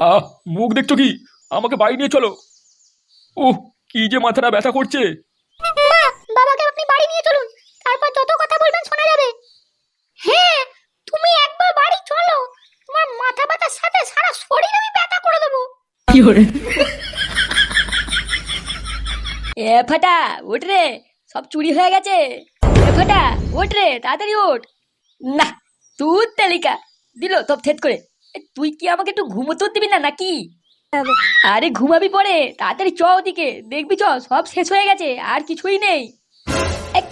আহ মুখ দেখছ কি? আমাকে বাড়ি নিয়ে চলো। উহ কি যে মাথাটা ব্যথা করছে। মা বাবাকে আপনি বাড়ি নিয়ে চলুন। তারপর যত কথা বলবেন শোনা যাবে। হ্যাঁ তুমি একবার বাড়ি চলো। তোমার মাথা ব্যথার সাথে সারা শরীর আমি ব্যথা করে দেবো। কি করে এ ফাটা ওঠ রে। সব চুরি হয়ে গেছে। এ ফাটা ওঠ রে তাড়াতাড়ি ওঠ। না তুই তালিকা। দিল তব থেট করে। তুই কি আমাকে একটু ঘুমোতেও দিবি না নাকি? আরে ঘুমাবি পরে তাড়াতাড়ি চ ওদিকে দেখবি চ সব শেষ হয়ে গেছে আর কিছুই নেই।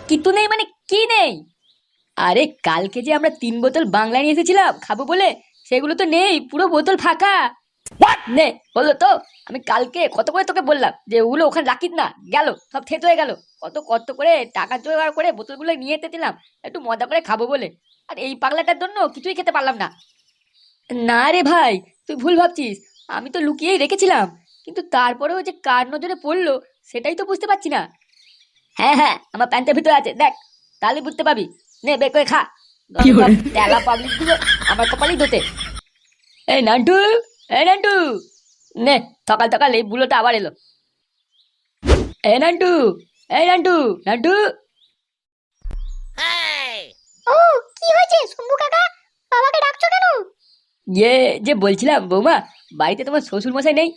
কিতু নেই মানে কি নেই? আরে কালকে যে আমরা তিন বোতল বাংলা নিয়ে এসেছিলাম খাব বলে সেগুলো তো নেই পুরো বোতল ফাঁকা। নে বলল তো আমি কালকে কত করে তোকে বললাম যে ওগুলো ওখানে রাখিস না গেল সব থেত হয়ে গেল। কত কত করে টাকা জোগাড় করে বোতলগুলো নিয়ে যেতে দিলাম একটু মজা করে খাব বলে। আর এই পাগলাটার জন্য কিছুই খেতে পারলাম না। না রে ভাই তুই ভুল ভাবছিস। আমি তো লুকিয়েই রেখেছিলাম কিন্তু তারপরেও যে কার নজরে পড়ল সেটাই তো বুঝতে পারছি না। হ্যাঁ হ্যাঁ আমার প্যান্টের ভিতরে আছে দেখ তাহলে বুঝতে পাবি নে বের করে খা। তেলা পাবলিকগুলো আমার কপালেই দোতে এই নান্টু এই নান্টু। নে সকাল সকাল এই বুলোটা আবার এলো। এই নান্টু এই নান্টু নান্টু। ও কি হয়েছে শম্ভু কাকা? বাবাকে ডাকছো কেন? ইয়ে যে বলছিলাম বৌমা বাড়িতে তোমার শ্বশুর মশাই নেই?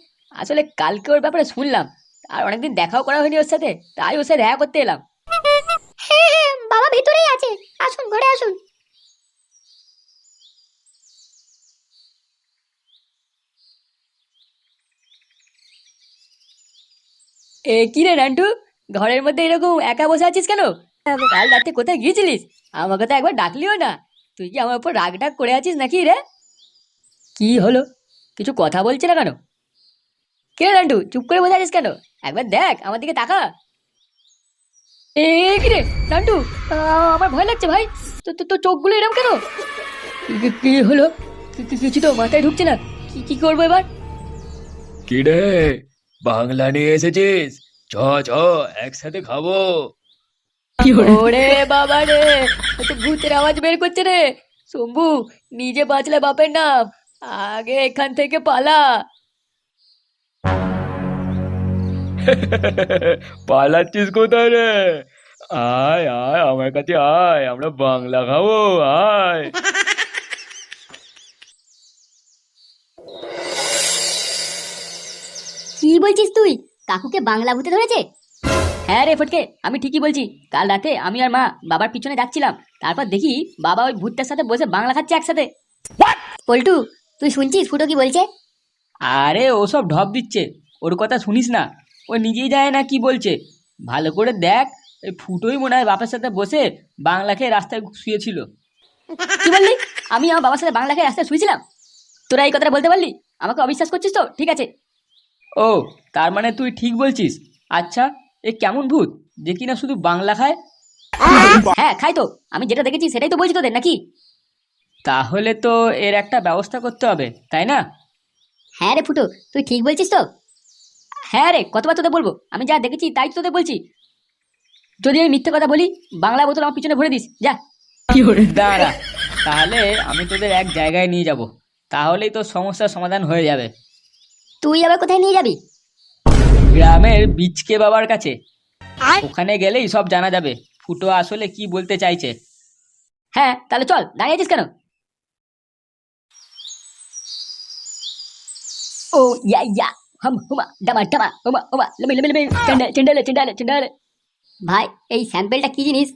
আসলে কালকে ওর ব্যাপারে শুনলাম আর অনেকদিন দেখাও করা হয়নি ওর সাথে তাই ওর সাথে দেখা করতে এলাম। বাবা ভেতরেই আছে আসুন ঘরে আসুন। এ কি রে নান্টু? ঘরের মধ্যে এরকম একা বসে আছিস কেন? কাল রাতে কোথায় গিয়েছিলিস? আমাকে তো একবার ডাকলিও না। তুই কি আমার উপর রাগ ডাক করে আছিস নাকি রে? কি হলো? কিছু কথা বলছে না কেন? কে রে নান্টু চুপ করে বসে আছিস কেন? একবার দেখ আমার দিকে তাকা। এ কি রে নান্টু আমার ভয় লাগছে ভাই। তো তো- তো চোখগুলো এরকম কেন? কি- হলো? কিছু তো মাথায় ঢুকছে না। কি কি করব এবার? কি রে বাংলা নিয়ে এসেছিস? চ চ একসাথে খাব। ওরে বাবা রে তো ভূতের আওয়াজ বের করছে রে। শম্ভু নিজে বাঁচলে বাপের নাম। আগে এখান থেকে পালা। পালাচ্ছিস কোথায় রে? আয় আয় আমার কাছে আয় আমরা বাংলা খাব আয়। কি বলছিস তুই? কাকুকে বাংলা ভূতে ধরেছে? হ্যাঁ রে ফটকে আমি ঠিকই বলছি। কাল রাতে আমি আর মা বাবার পিছনে যাচ্ছিলাম। তারপর দেখি বাবা ওই ভূতটার সাথে বসে বাংলা খাচ্ছে একসাথে। পল্টু তুই শুনছিস ফুটো কি বলছে? আরে ও সব ঢপ দিচ্ছে ওর কথা শুনিস না? ও নিজেই যায় না কি বলছে। ভালো করে দেখ এই ফুটোই মনে হয় বাপের সাথে বসে বাংলা খেয়ে রাস্তায় শুয়েছিল। কি বললি? আমি আমার বাবার সাথে বাংলা খেয়ে রাস্তায় শুয়েছিলাম? তোরা এই কথাটা বলতে পারলি? আমাকে অবিশ্বাস করছিস তো? ঠিক আছে। ও তার মানে তুই ঠিক বলছিস? আচ্ছা এ কেমন ভূত? যে কিনা শুধু বাংলা খায়? হ্যাঁ খাই তো। আমি যেটা দেখেছি সেটাই তো বলছি তোদের নাকি? তাহলে তো এর একটা ব্যবস্থা করতে হবে তাই না? হ্যাঁ রে ফুটো তুই ঠিক বলছিস তো? হ্যাঁ রে কতবার তোদের বলব? আমি যা দেখেছি তাই তো তোদের বলছি। যদি আমি মিথ্যে কথা বলি বাংলা বোতল আমার পিছনে ভরে দিস যা। দাঁড়া তাহলে আমি তোদের এক জায়গায় নিয়ে যাব। তাহলেই তো সমস্যার সমাধান হয়ে যাবে। তুই আবার কোথায় নিয়ে যাবি? গ্রামের বিচকে বাবার কাছে? আর? ওখানে গেলেই সব জানা যাবে। ফুটো আসলে কি বলতে চাইছে? হ্যাঁ তাহলে চল দাঁড়িয়ে আছিস কেন? ও ইয়া ইয়া হাম হুমা ডামা ডামা হুমা হুমা লমি লমি লমি চেন্ডালে চেন্ডালে চেন্ডালে চেন্ডালে ভাই এই স্যাম্পেলটা কি জিনিস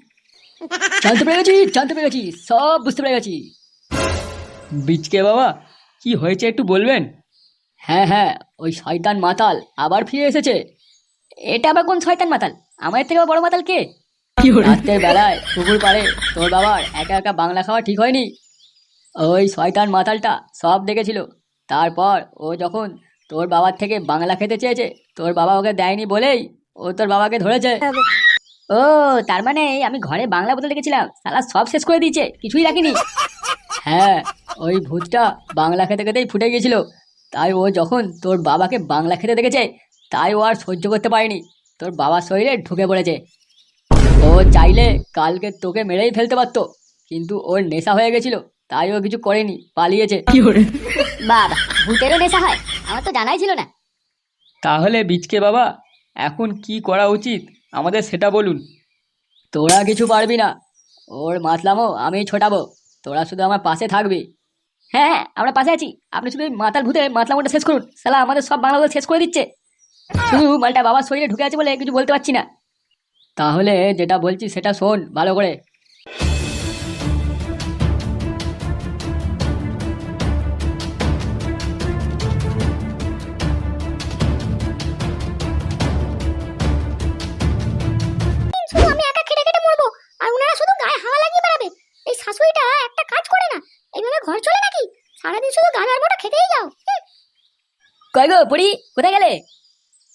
জানতে পেরে গেছি জানতে পেরে গেছি সব বুঝতে পেরে গেছি বীজকে বাবা কি হয়েছে একটু বলবেন হ্যাঁ হ্যাঁ ওই শয়তান মাতাল আবার ফিরে এসেছে এটা আবার কোন শয়তান মাতাল আমাদের থেকে বড় মাতাল কে রাতের বেলায় পুকুর পাড়ে তোর বাবার একা একা বাংলা খাওয়া ঠিক হয়নি ওই শয়তান মাতালটা সব দেখেছিল তারপর ও যখন তোর বাবার থেকে বাংলা খেতে চেয়েছে, তোর বাবা ওকে দেয়নি বলেই ও তোর বাবাকে ধরেছে। ও, তার মানে আমি ঘরে বাংলা বলতে রেখেছিলাম সালা সব শেষ করে দিয়েছে, কিছুই রাখিনি। হ্যাঁ ওই ভূতটা বাংলা খেতে খেতেই ফুটে গিয়েছিল। তাই ও যখন তোর বাবাকে বাংলা খেতে দেখেছে, তাই ও আর সহ্য করতে পারেনি। তোর বাবার শরীরে ঢুকে পড়েছে। ও চাইলে কালকে তোকে মেরেই ফেলতে পারতো, কিন্তু ওর নেশা হয়ে গেছিল। তাই ও কিছু করেনি পালিয়েছে। বাবা ভূতেরও নেশা হয় আমার তো জানাই ছিল না। তাহলে বীজকে বাবা এখন কি করা উচিত? আমাদের সেটা বলুন। তোরা কিছু পারবি না। ওর মাতলামো আমি ছোটাবো। তোরা শুধু আমার পাশে থাকবি। হ্যাঁ হ্যাঁ আমরা পাশে আছি। আপনি শুধু মাতাল ভূতে মাতলামোটা শেষ করুন। সালা আমাদের সব বাংলা বলে শেষ করে দিচ্ছে। শুধু মালটা বাবার শরীরে ঢুকে আছে বলে কিছু বলতে পারছি না। তাহলে যেটা বলছি সেটা শোন ভালো করে। কয় গো পড়ি কোথায় গেলে?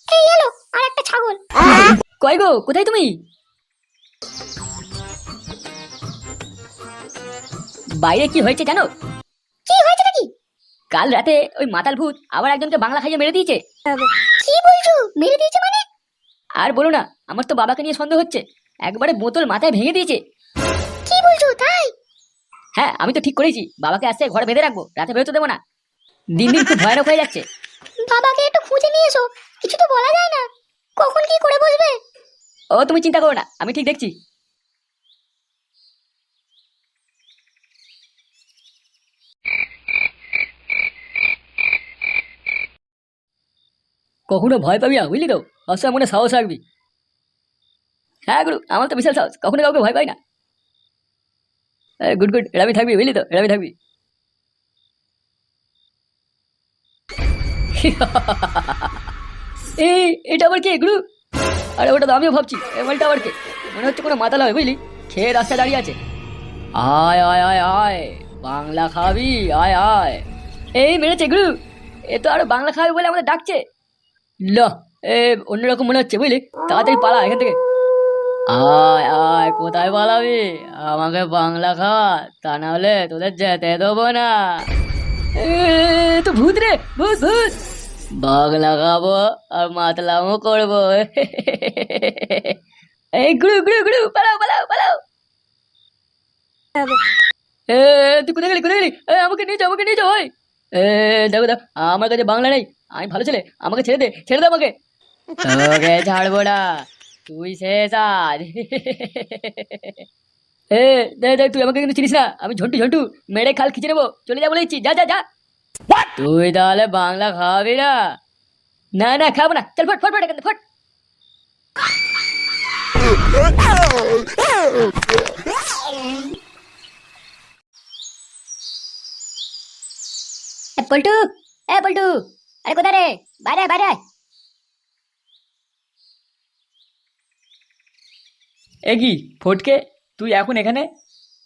এই এলো আর একটা ছাগল। কয় গো কোথায় তুমি? বাইরে কি হয়েছে জানো? কি হয়েছে নাকি? কাল রাতে ওই মাতাল ভূত আবার একজনকে বাংলা খাইয়ে মেরে দিয়েছে। কি বলছো? মেরে দিয়েছে মানে? আর বলো না আমার তো বাবাকে নিয়ে সন্দেহ হচ্ছে। একবারে বোতল মাথায় ভেঙে দিয়েছে। কি বলছো তাই? হ্যাঁ আমি তো ঠিক করেছি। বাবাকে আসতে ঘরে বেঁধে রাখব রাতে বেরোতে দেবো না। দিন দিন খুব ভয়ানক হয়ে যাচ্ছে। বাবাকে একটু খুঁজে নিয়ে এসো, কিছু তো বলা যায় না। কখন কি করে বসবে? ও, তুমি চিন্তা করো না, আমি ঠিক দেখছি। কখনো ভয় পাবি না, বুঝলি তো? সবসময় মনে সাহস রাখবি। হ্যাঁ গুরু, আমার তো বিশাল সাহস, কখনো কাউকে ভয় পাই না। গুড গুড এরামি থাকবি, বুঝলি তো? এরামি থাকবি। এই এটা আবার কে গুরু আরে ওটা তো আমিও ভাবছি এমনটা আবার কে মনে হচ্ছে কোনো মাতাল হবে বুঝলি খেয়ে রাস্তায় দাঁড়িয়ে আছে আয় আয় আয় আয় বাংলা খাবি আয় আয় এই মেরেছে গুরু এ তো আরও বাংলা খাবে বলে আমাদের ডাকছে ল এ অন্যরকম মনে হচ্ছে বুঝলি তাড়াতাড়ি পালা এখান থেকে আয় আয় কোথায় পালাবি আমাকে বাংলা খাওয়া তা না হলে তোদের যেতে দেবো না তো ভূত রে ভূত ভূত বাংলা খাব আর মাতলামও করব। এই গুরু গুরু গুরু, পালাও পালাও পালাও। তুই কোথায় গেলি কোথায় গেলি? আমাকে নিয়ে যাও আমাকে নিয়ে যাও দেখো দেখো, আমার কাছে বাংলা নেই। আমি ভালো ছেলে, আমাকে ছেড়ে দে ছেড়ে দে আমাকে। তোকে ছাড়বো না, তুই শেষ দেখ দেখ তুই আমাকে কিন্তু চিনিস না। আমি ঝন্টু ঝন্টু, মেরে খাল খিচে নেব। চলে যা বলেছি, যা যা যা। তুই তাহলে বাংলা খাওয়াবি না? না না খাব না। চল ফট ফট ফট এখান ফট। এ, পল্টু! এ পল্টু! আরে কোথায় রে? বাইরে বাইরে। আয়। এ কি ফটকে? তুই এখন এখানে?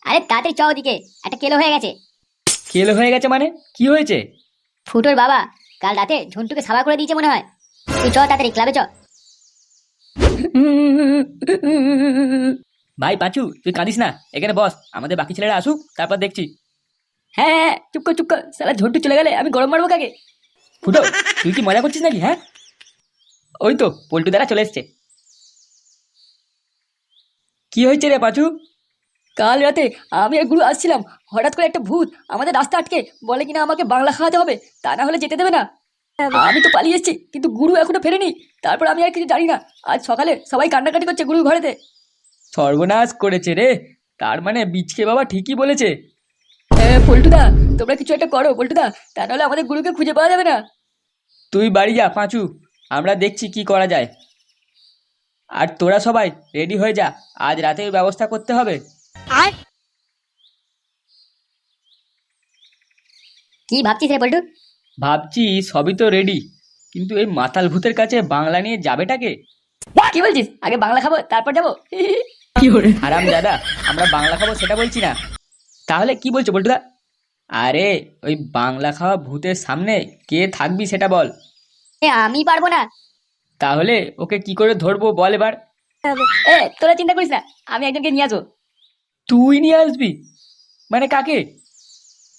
আরে তাড়াতাড়ি চ ওদিকে। একটা কেলো হয়ে গেছে। কেলো হয়ে গেছে মানে? কি হয়েছে? ফুটোর বাবা কাল রাতে ঝন্টুকে সাবা করে দিয়েছে মনে হয়। তুই চ তাড়াতাড়ি ক্লাবে চ ভাই পাঁচু তুই কাঁদিস না। এখানে বস আমাদের বাকি ছেলেরা আসুক তারপর দেখছি। হ্যাঁ হ্যাঁ চুপ কর চুপ কর। সালা ঝন্টু চলে গেলে আমি গরম মারবো কাকে? ফুটো তুই কি মজা করছিস নাকি হ্যাঁ? ওই তো পল্টু দ্বারা চলে এসছে। কি হয়েছে রে পাঁচু? কাল রাতে আমি আর গুরু আসছিলাম। হঠাৎ করে একটা ভূত আমাদের রাস্তা আটকে বলে কিনা আমাকে বাংলা খাওয়াতে হবে তা না হলে যেতে দেবে না। আমি তো পালিয়ে এসেছি কিন্তু গুরু এখনও ফেরেনি। তারপর আমি আর কিছু জানি না। আজ সকালে সবাই কান্নাকাটি করছে গুরুর ঘরেতে। সর্বনাশ করেছে রে। তার মানে বীজকে বাবা ঠিকই বলেছে। পল্টুদা তোমরা কিছু একটা করো পল্টুদা। তা নাহলে আমাদের গুরুকে খুঁজে পাওয়া যাবে না। তুই বাড়ি যা পাঁচু। আমরা দেখছি কি করা যায়। আর তোরা সবাই রেডি হয়ে যা। আজ রাতের ব্যবস্থা করতে হবে। কি ভাবছিস রে পল্টু ভাবছি সবই তো রেডি কিন্তু এই মাতাল ভূতের কাছে বাংলা নিয়ে যাবেটাকে কি বলছিস? আগে বাংলা খাব তারপর যাব? আরাম দাদা আমরা বাংলা খাব সেটা বলছি না। তাহলে কি বলছো বলটুদা? আরে ওই বাংলা খাওয়া ভূতের সামনে কে থাকবি সেটা বল। এ আমি পারব না। তাহলে ওকে কি করে ধরবো বল এবার। এ তোরা চিন্তা করিস না আমি একজনকে নিয়ে আসব। তুই নিয়ে আসবি? মানে কাকে?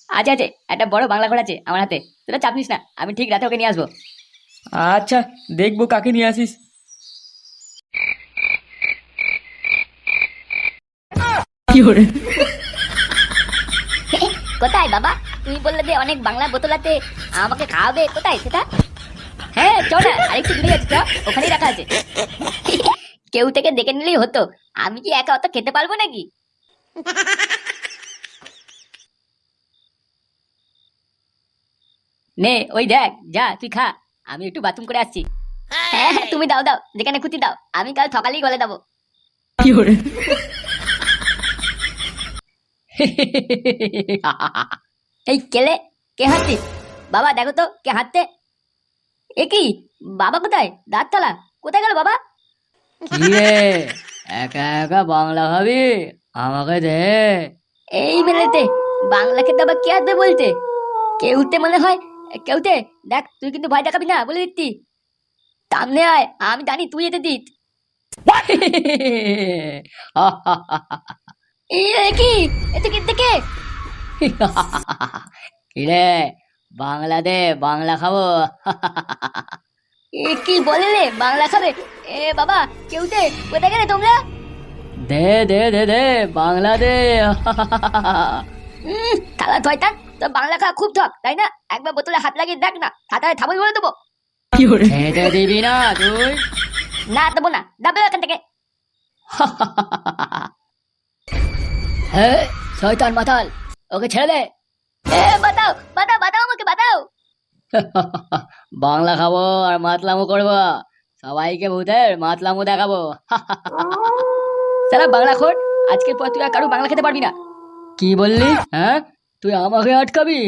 আছে আছে একটা বড় বাংলা ঘোড়া আছে আমার হাতে। তোরা চাপ নিস না আমি ঠিক রাতে ওকে নিয়ে আসব। আচ্ছা দেখব কাকে নিয়ে আসিস। কোথায় বাবা? তুমি বললে যে অনেক বাংলা বোতল আছে আমাকে খাওয়াবে কোথায় সেটা? হ্যাঁ চল না আরেকটু দূরে যাচ্ছি চ ওখানেই রাখা আছে। কেউ থেকে দেখে নিলেই হতো। আমি কি একা অত খেতে পারব নাকি? নে ওই দেখ যা তুই খা। আমি একটু বাথরুম করে আসছি। হ্যাঁ হ্যাঁ তুমি দাও দাও যেখানে খুঁটি দাও। আমি কাল সকালেই গলে দেবো এই কেলে কে হাঁটতে বাবা দেখো তো কে হাঁটতে এ কি বাবা কোথায়? দাঁততলা। কোথায় গেল বাবা? কি রে? একা একা বাংলা ভাবি। আমাকে দে। এই বেলেতে বাংলা খেতে আবার কে আসবে বলতে? কেউতে মনে হয় কেউতে? দেখ তুই কিন্তু ভয় দেখাবি না বলে দিচ্ছি। সামনে আয় আমি জানি তুই যেতে দিত কি? এতে কি থেকে কিরে বাংলা দে বাংলা খাব। এ কি বলে রে বাংলা খাবে? এ বাবা কেউ দে কোথায় গেলে তোমরা? দে দে দে দে বাংলা দে থালা থয়তান তো বাংলা খাওয়া খুব ঠক তাই না? একবার বোতলে হাত লাগিয়ে দেখ না হাতায় থামাই বলে দেবো। খেতে দিবি না তুই? না দেবো না দাবে এখান থেকে। হ্যাঁ শয়তান মাতাল ওকে ছেড়ে দে। এ বাতাও বাতাও বাতাও আমাকে বাতাও বাংলা খাব আর মাতলামো করব। সবাইকে ভূতের মাতলামো দেখাবো। সারা বাংলা খোর আজকের পর তুই আর কারও বাংলা খেতে পারবি না কি বললি হ্যাঁ তুই আমাকে আটকাবি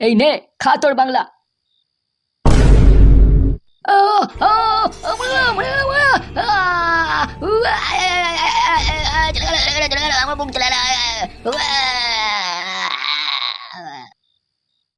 এই নে খা তোর বাংলা আমার বুক চলে